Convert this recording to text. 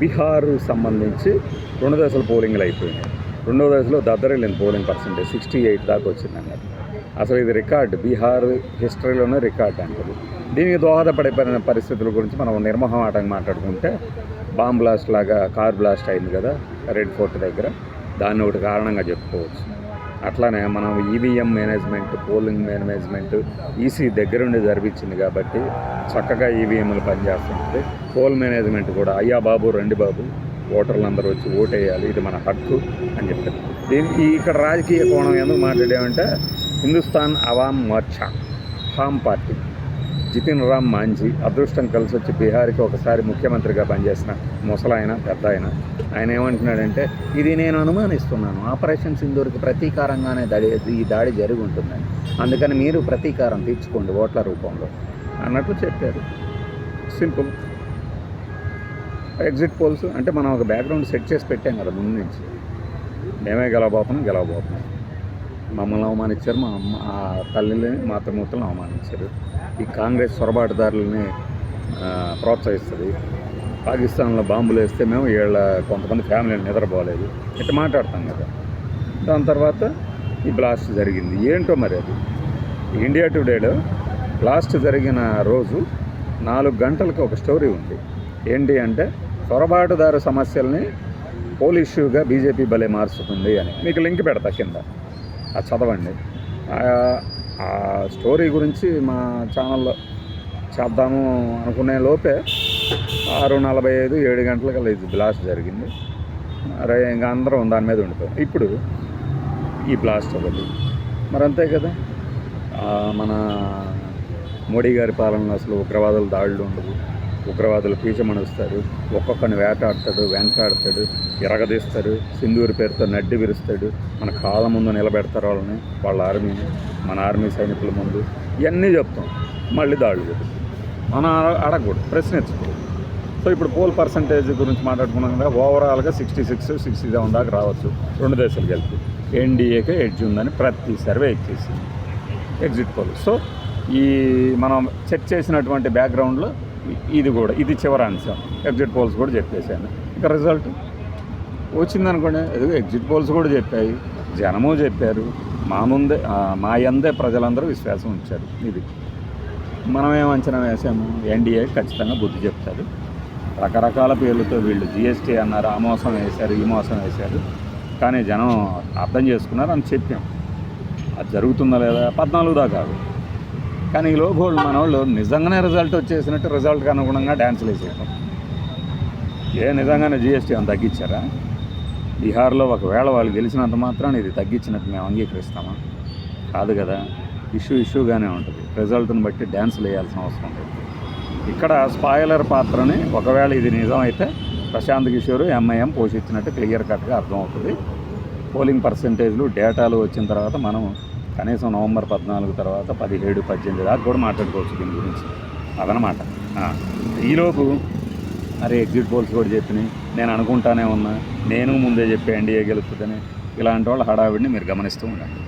బీహార్ సంబంధించి రెండు దశల పోలింగ్లు అయిపోయినాయి. రెండో దశలో దద్దరిల్లింది పోలింగ్ పర్సంటేజ్ సిక్స్టీ ఎయిట్ దాకా వచ్చింది అన్నట్టు అసలు ఇది రికార్డ్ బీహార్ హిస్టరీలోనే రికార్డ్ అంటారు దీనికి దోహదపడే పరిస్థితుల గురించి మనం నిర్మోహమాటంగా మాట్లాడుకుంటే బాంబ్ బ్లాస్ట్ లాగా కార్ బ్లాస్ట్ అయింది కదా రెడ్ ఫోర్ట్ దగ్గర. దాన్ని ఒకటి కారణంగా చెప్పుకోవచ్చు. అట్లానే మనం EVM management polling management EC దగ్గరుండి జరిపించింది కాబట్టి చక్కగా ఈవీఎంలు పనిచేస్తుంటే పోల్ మేనేజ్మెంట్ కూడా అయ్యా బాబు రండి బాబు ఓటర్లు అందరూ వచ్చి ఓటేయాలి ఇది మన హక్కు అని చెప్పారు. దీనికి ఇక్కడ రాజకీయ కోణం ఎందుకు మాట్లాడేమంటే హిందుస్థాన్ అవామ్ మోర్చా హామ్ పార్టీ. జితిన్ రామ్ మాంజీ అదృష్టం కలిసి వచ్చి బీహార్కి ఒకసారి ముఖ్యమంత్రిగా పనిచేసిన ముసలాయన పెద్ద ఆయన ఆయన ఏమంటున్నాడంటే ఇది నేను అనుమానిస్తున్నాను. ఆపరేషన్ సింధూర్కి ప్రతీకారంగానే దాడి ఈ దాడి జరిగి ఉంటుందని అందుకని మీరు ప్రతీకారం తీర్చుకోండి ఓట్ల రూపంలో. అన్నట్లు చెప్పారు. సింపుల్. ఎగ్జిట్ పోల్స్ అంటే మనం ఒక బ్యాక్గ్రౌండ్ సెట్ చేసి పెట్టాం కదా ముందు నుంచి. మేమే గెలవబోతున్నాం గెలవబోతున్నాం. మమ్మల్ని అవమానించారు. మా అమ్మ ఆ తల్లిని మాతృమూర్తులను అవమానించారు. ఈ కాంగ్రెస్ సొరబాటుదారులని ప్రోత్సహిస్తుంది. పాకిస్తాన్లో బాంబులు వేస్తే మేము వీళ్ళ కొంతమంది ఫ్యామిలీని నిద్రపోలేదు. ఇట్లా మాట్లాడతాం కదా. దాని తర్వాత ఈ బ్లాస్ట్ జరిగింది. ఏంటో మరి అది? ఇండియా టుడేలో బ్లాస్ట్ జరిగిన రోజు నాలుగు గంటలకు ఒక స్టోరీ ఉంది. ఏంటి అంటే సొరబాటుదారు సమస్యల్ని పోలీష్యూగా బీజేపీ భలే మారుస్తుంది అని. మీకు లింక్ పెడతా కింద. అది చదవండి. ఆ- స్టోరీ గురించి మా ఛానల్లో చేద్దాము అనుకునే లోపే ఆరు నలభై ఐదు ఏడు గంటలకల్లా ఇది బ్లాస్ట్ జరిగింది. అరే ఇంకా అందరం దాని మీద ఉండిపోయాం. ఇప్పుడు ఈ బ్లాస్ట్ అవ్వదు. మరి అంతే కదా? మన మోడీ గారి పాలనలో అసలు ఉగ్రవాదుల దాడులు ఉండవు. ఉగ్రవాదులు పీచమణిస్తారు ఒక్కొక్కరిని వేటాడతాడు వెంటాడతాడు ఎరగదీస్తాడు సింధూరు పేరుతో నడ్డి విరుస్తాడు మన కాళ్ళ ముందు నిలబెడతారు వాళ్ళని వాళ్ళ ఆర్మీని మన ఆర్మీ సైనికుల ముందు. ఇవన్నీ చెప్తాం. మళ్ళీ దాడులు జరుగుతాయి. మనం అడగకూడదు. ప్రశ్నించకూడదు సో ఇప్పుడు పోల్ పర్సంటేజ్ గురించి మాట్లాడుకున్నాం కదా ఓవరాల్గా సిక్స్టీ సిక్స్ సిక్స్టీ సెవెన్ దాకా రావచ్చు. రెండు దేశాలు కలిపి. ఎన్డీఏకే ఎడ్జ్ ఉందని ప్రతి సర్వే ఇచ్చేసింది ఎగ్జిట్ పోల్. సో ఈ మనం చెక్ చేసినటువంటి బ్యాక్గ్రౌండ్లో ఇది కూడా ఇది చివరి అంశం. ఎగ్జిట్ పోల్స్ కూడా చెప్పేశాను. ఇంకా రిజల్ట్ వచ్చిందనుకోండి ఎదుగు ఎగ్జిట్ పోల్స్ కూడా చెప్పాయి. జనము చెప్పారు. మా ముందే మా ఎందే ప్రజలందరూ విశ్వాసం ఉంచారు. ఇది. మనం ఏం అంచనా వేసాము? ఎన్డీఏ ఖచ్చితంగా బుద్ధి చెప్తారు. రకరకాల పేర్లతో వీళ్ళు జిఎస్టీ అన్నారు ఆ మోసం వేశారు ఈ మోసం వేశారు. కానీ జనం అర్థం చేసుకున్నారు అని చెప్పాం. అది జరుగుతుందా లేదా? పద్నాలుగు దాకా కాదు. కానీ ఈ లోగోళ్ళు మన వాళ్ళు నిజంగానే రిజల్ట్ వచ్చేసినట్టు రిజల్ట్కి అనుగుణంగా డ్యాన్సులు వేసేయటం. ఏ నిజంగానే జిఎస్టీ అని తగ్గించారా? బీహార్లో ఒకవేళ వాళ్ళు గెలిచినంత మాత్రాన్ని ఇది తగ్గించినట్టు మేము అంగీకరిస్తామా? కాదు కదా. ఇష్యూ ఇష్యూగానే ఉంటుంది. రిజల్ట్ని బట్టి డ్యాన్సులు వేయాల్సిన అవసరం లేదు. ఇక్కడ స్పాయిలర్ పాత్రని ఒకవేళ ఇది నిజమైతే ప్రశాంత్ కిషోర్ ఎంఐఎం పోషించినట్టు క్లియర్ కట్గా అర్థమవుతుంది. పోలింగ్ పర్సంటేజ్లు డేటాలు వచ్చిన తర్వాత మనం కనీసం నవంబర్ పద్నాలుగు తర్వాత పదిహేడు పద్దెనిమిది దాకా కూడా మాట్లాడుకోవచ్చు దీని గురించి. అదనమాట. ఈలోపు అరే ఎగ్జిట్ పోల్స్ కూడా చెప్పినాయి. నేను అనుకుంటానే ఉన్నా. నేను ముందే చెప్పి ఎన్డీఏ గెలుస్తుందని ఇలాంటి వాళ్ళ హడావిడిని మీరు గమనిస్తూ ఉండండి.